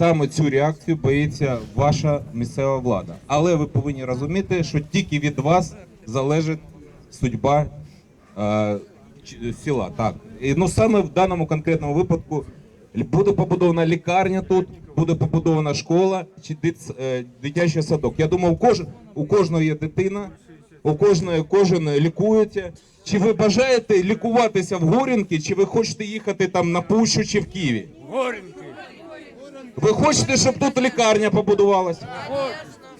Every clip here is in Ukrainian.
Саме цю реакцію боїться ваша місцева влада. Але ви повинні розуміти, що тільки від вас залежить судьба е, села. Так. І, ну саме в даному конкретному випадку буде побудована лікарня тут, буде побудована школа чи е, дитячий садок. Я думаю, у, кож, у кожного є дитина, у кожної кожен лікується. Чи ви бажаєте лікуватися в Горінки, чи ви хочете їхати там на Пущу чи в Києві? Горенки. Ви хочете, щоб тут лікарня побудувалась?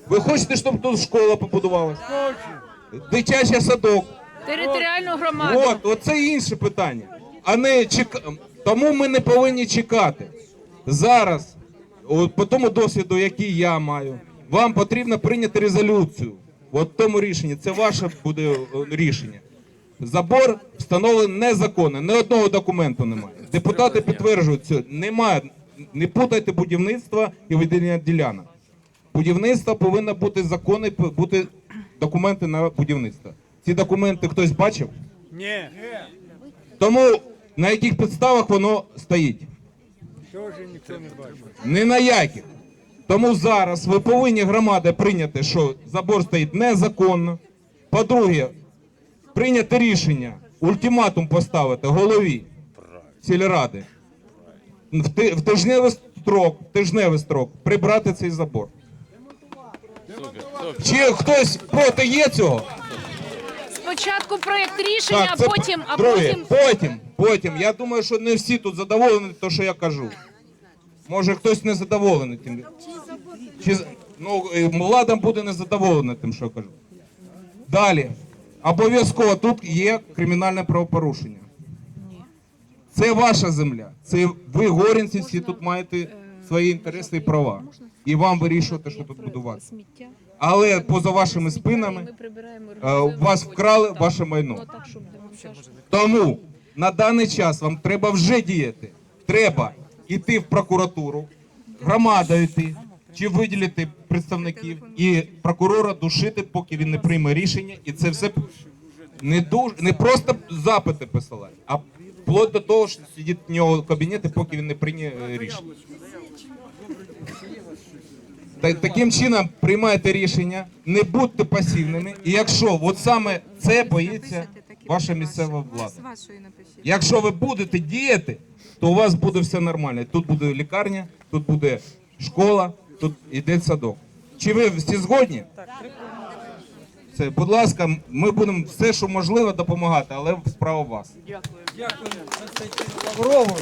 Ви хочете, щоб тут школа побудувалась? Хочу. Дитячий садок. Територіальну громаду. От, оце інше питання. А не чека... Тому ми не повинні чекати. Зараз, от, по тому досвіду, який я маю, вам потрібно прийняти резолюцію. От тому рішенні, це ваше буде е, рішення. Забор встановлений незаконно, ні одного документу немає. Депутати підтверджують це. Немає. Не путайте будівництво і виділення ділянок. Будівництво повинно бути законне, бути документи на будівництво. Ці документи хтось бачив? Ні. Тому на яких підставах воно стоїть? Теж ніхто не бачив. Ні на яких. Тому зараз ви повинні громади прийняти, що забор стоїть незаконно. По-друге, прийняти рішення, ультиматум поставити голові сільради в ти- в тижневий строк, в тижневий строк прибрати цей забор. Чи хтось проти є цього? Спочатку проєкт рішення, а це потім, а друге. потім потім, потім. Я думаю, що не всі тут задоволені, то що я кажу. Може, хтось не задоволений тим. Чи ну, е, влада буде не задоволена тим, що я кажу. Далі. Обов'язково тут є кримінальне правопорушення. Це ваша земля. Це ви, горінці, всі тут маєте свої інтереси і права. І вам вирішувати, що тут будувати. Але поза вашими спинами е, вас вкрали ваше майно. Ну. Тому на даний час вам треба вже діяти. Треба йти в прокуратуру, громада йти, чи виділити представників і прокурора душити, поки він не прийме рішення, і це все не дуже не просто запити посилати, а вплоть до того, що сидить в нього кабінеті, поки він не прийме е, рішення. Та- Таким чином приймайте рішення, не будьте пасивними. І якщо от саме це боїться ваша місцева влада. Якщо ви будете діяти, то у вас буде все нормально. Тут буде лікарня, тут буде школа, тут іде садок. Чи ви всі згодні? Це, будь ласка, ми будемо все, що можливо, допомагати, але справа вас. Лаврову